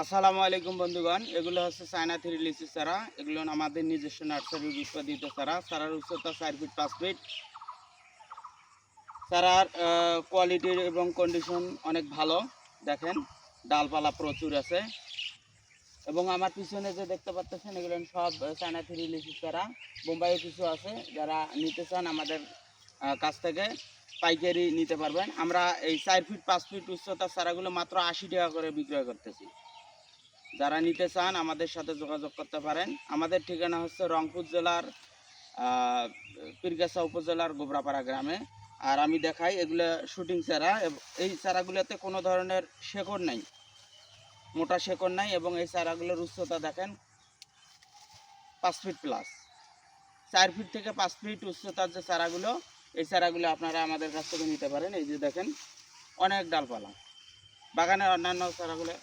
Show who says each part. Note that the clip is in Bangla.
Speaker 1: আসসালামু আলাইকুম বন্ধুগণ, এগুলো হচ্ছে চায়না থ্রি লিচু চারা। এগুলো আমাদের নিজস্ব নার্সারি উৎপাদিত চারা। চারার উচ্চতা চার ফিট পাঁচ ফিট চারার কোয়ালিটি এবং কন্ডিশন অনেক ভালো। দেখেন, ডালপালা প্রচুর আছে। এবং আমার পিছনে যে দেখতে পাচ্ছেন, এগুলো সব চায়না থ্রি লিচু চারা। বোম্বাইয়ে কিছু আছে, যারা নিতে চান আমাদের কাছ থেকে পাইকারি নিতে পারবেন। আমরা এই চার ফিট পাঁচ ফিট উচ্চতার চারাগুলো মাত্র আশি টাকা করে বিক্রয় করতেছি। যারা নিতে চান আমাদের সাথে যোগাযোগ করতে পারেন। আমাদের ঠিকানা হচ্ছে রংপুর জেলার পীরগাছা উপজেলার গোবরাপাড়া গ্রামে। আর আমি দেখাই এগুলো শুটিং চারা। এই চারাগুলোতে কোনো ধরনের শেকড় নাই। মোটা শেকড় নাই এবং এই চারাগুলোর উচ্চতা দেখেন পাঁচ ফিট প্লাস চার ফিট থেকে পাঁচ ফিট উচ্চতার যে চারাগুলো, এই চারাগুলো আপনারা আমাদের কাছ থেকে নিতে পারেন। এই যে দেখেন, অনেক ডালপালা। বাগানের অন্যান্য চারাগুলো